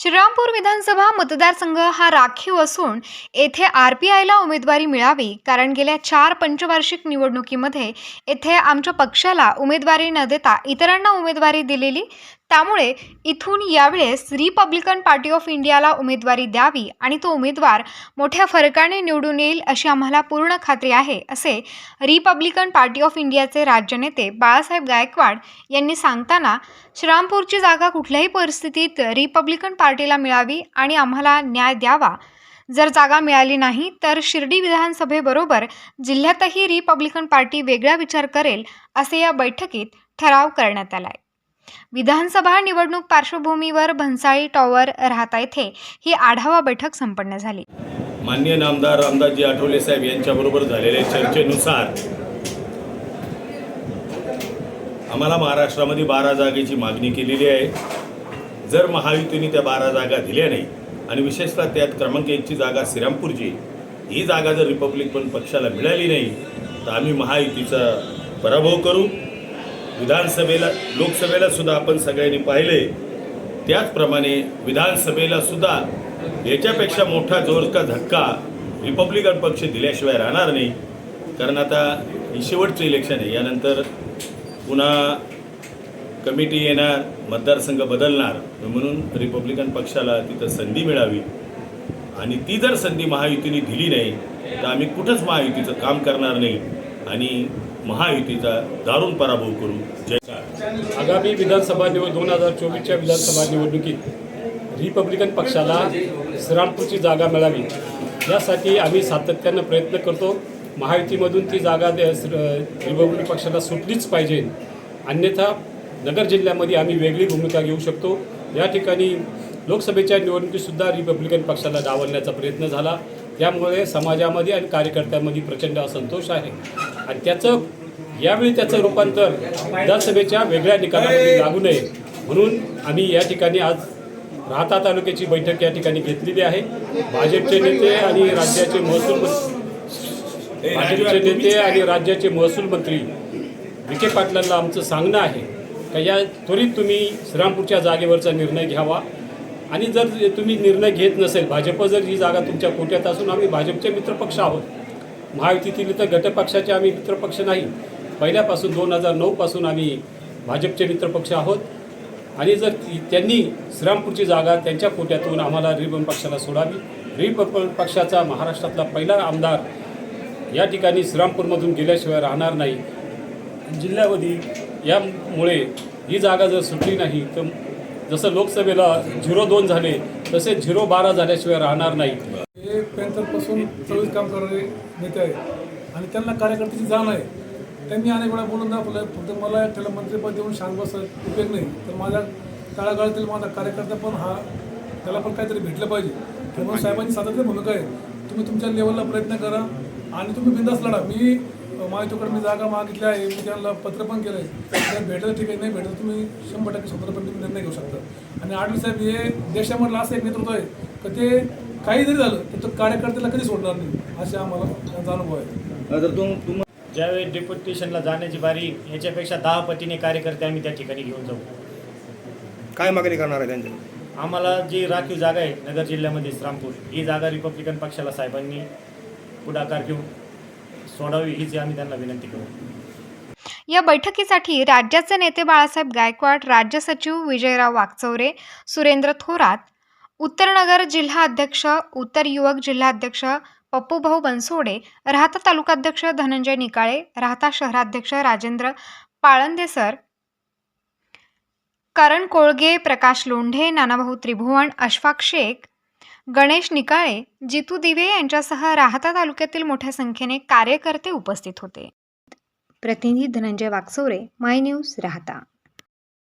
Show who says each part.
Speaker 1: श्रीरामपूर विधानसभा मतदारसंघ हा राखीव असून येथे आर पी आयला उमेदवारी मिळावी कारण गेल्या चार पंचवार्षिक निवडणुकीमध्ये येथे आमच्या पक्षाला उमेदवारी न देता इतरांना उमेदवारी दिलेली त्यामुळे इथून यावेळेस रिपब्लिकन पार्टी ऑफ इंडियाला उमेदवारी द्यावी आणि तो उमेदवार मोठ्या फरकाने निवडून येईल अशी आम्हाला पूर्ण खात्री आहे असे रिपब्लिकन पार्टी ऑफ इंडियाचे राज्य नेते बाळासाहेब गायकवाड यांनी सांगताना श्रीरामपूरची जागा कुठल्याही परिस्थितीत रिपब्लिकन पार्टीला मिळावी आणि आम्हाला न्याय द्यावा. जर जागा मिळाली नाही तर शिर्डी विधानसभेबरोबर जिल्ह्यातही रिपब्लिकन पार्टी वेगळा विचार करेल असे या बैठकीत ठराव करण्यात आलाय. विधानसभा निवडणूक पार्श्वभूमीवर भन्साळी टॉवर राहता येथे. ही आढावा बैठक संपन्न झाली.
Speaker 2: मान्य नामदार रामदासजी आठवले साहेब यांच्याबरोबर झालेल्या चर्चेनुसार आम्हाला महाराष्ट्रामध्ये बारा जागेची मागणी केलेली आहे. जर महायुतीने त्या बारा जागा दिल्या नाही आणि विशेषतः त्यात क्रमांक एकची जागा श्रीरामपूरची ही जागा जर रिपब्लिकन पक्षाला मिळाली नाही तर आम्ही महायुतीचा पराभव करू. विधानसभेला लोकसभेला सुद्धा आपण सगळ्यांनी पाहिले. त्याचप्रमाणे विधानसभेला सुद्धा याच्यापेक्षा मोठा जोरचा धक्का रिपब्लिकन पक्ष दिल्याशिवाय राहणार नाही. कारण आता ही शेवटचं इलेक्शन आहे. यानंतर पुन्हा कमिटी येणार मतदारसंघ बदलणार. म्हणून रिपब्लिकन पक्षाला तिथं संधी मिळावी. आणि ती जर संधी महायुतीने दिली नाही तर आम्ही कुठंच महायुतीचं काम करणार नाही. आणि महायुतीचा दारुण पराभव करू जय
Speaker 3: आगामी विधानसभा निवड दोन हजार चोवीसच्या विधानसभा निवडणुकीत रिपब्लिकन पक्षाला श्रीरामपूरची जागा मिळावी. यासाठी आम्ही सातत्यानं प्रयत्न करतो. महायुतीमधून ती जागा दे- रिपब्लिकन पक्षाला सुटलीच पाहिजे. अन्यथा नगर जिल्ह्यामध्ये आम्ही वेगळी भूमिका घेऊ शकतो. या ठिकाणी लोकसभेच्या निवडणुकीतसुद्धा रिपब्लिकन पक्षाला डावलण्याचा प्रयत्न झाला. त्यामुळे समाजामध्ये आणि कार्यकर्त्यांमध्ये प्रचंड असंतोष आहे. आणि त्याचं यावेळी त्याचं रूपांतर विधानसभेच्या वेगळ्या निकालामध्ये लागू नये. म्हणून आम्ही या ठिकाणी आज राहता तालुक्याची बैठक या ठिकाणी घेतलेली आहे. भाजपचे नेते आणि राज्याचे महसूल मंत्री भाजपचे नेते आणि राज्याचे महसूल मंत्री विखे पाटलांना आमचं सांगणं आहे का या त्वरित तुम्ही श्रीरामपूरच्या जागेवरचा निर्णय घ्यावा. आणि जर तुम्ही निर्णय घेत नसेल भाजप जर ही जागा तुमच्या कोट्यात असून आम्ही भाजपचे मित्रपक्ष आहोत. महायुतीतील तर घटपक्षाचे आम्ही मित्रपक्ष नाही. पहिल्यापासून दोन हजार नऊपासून आम्ही भाजपचे मित्रपक्ष आहोत. आणि जर ती- त्यांनी श्रीरामपूरची जागा त्यांच्या पोट्यातून आम्हाला रिपब्लिकन पक्षाला सोडावी. रिपब्लिकन पक्षाचा महाराष्ट्रातला पहिला आमदार या ठिकाणी श्रीरामपूरमधून गेल्याशिवाय राहणार नाही. जिल्ह्यामध्ये यामुळे ही जागा जर सुटली नाही तर जसं लोकसभेला झिरो दोन झाले तसे झिरो बारा झाल्याशिवाय राहणार नाही.
Speaker 4: वर्षापासून पॅन्थरपासून चोवीस काम करणारे नेते आहेत. आणि त्यांना कार्यकर्त्याची जाण आहे. त्यांनी अनेक वेळा बोलून दाखवलं फक्त मला त्याला मंत्रिपद देऊन शांत बस उपयोग नाही. तर माझ्या तळागाळातील माझा कार्यकर्ता पण हा त्याला पण काहीतरी भेटलं पाहिजे. म्हणून साहेबांची सातत्य भूमिका आहे. तुम्ही तुमच्या लेवलला प्रयत्न करा आणि तुम्ही बिंदास लढा. मी माहितीकडे मी जागा मागितली आहे. मी त्यांना पत्र पण केलं आहे जर भेटलं ठीक आहे नाही भेटलं तुम्ही शंभर टक्के स्वतंत्रपणे तुम्ही निर्णय घेऊ शकता. आणि आडवी साहेब हे देशामधलं असं एक नेतृत्व आहे का ते काही जरी झालं तर तो कार्यकर्त्याला कधी सोडणार नाही? असे आम्हाला त्यांचा अनुभव आहे.
Speaker 5: ज्यावेळी डेप्युटेशनला जाण्याची बारी याच्यापेक्षा दहा पटीने कार्यकर्ते आम्ही त्या ठिकाणी घेऊन जाऊ.
Speaker 6: काय मागणी करणार आहे त्यांच्या
Speaker 5: आम्हाला जी राखीव जागा आहे नगर जिल्ह्यामध्ये श्रामपूर ही जागा रिपब्लिकन पक्षाला साहेबांनी पुढाकार घेऊन सोडावी हीच आम्ही त्यांना विनंती करू.
Speaker 1: या बैठकीसाठी राज्याचे नेते बाळासाहेब गायकवाड राज्य सचिव विजयराव वाकचौरे सुरेंद्र थोरात उत्तर नगर जिल्हा अध्यक्ष उत्तर युवक जिल्हाध्यक्ष पप्पूभाऊ बनसोडे राहता तालुकाध्यक्ष धनंजय निकाळे राहता शहराध्यक्ष राजेंद्र पाळंदेसर करण कोळगे प्रकाश लोंढे नानाभाऊ त्रिभुवन अशफाक शेख गणेश निकाळे जितू दिवे यांच्यासह राहता तालुक्यातील मोठ्या संख्येने कार्यकर्ते उपस्थित होते. प्रतिनिधी धनंजय वाकसोरे माय न्यूज राहता.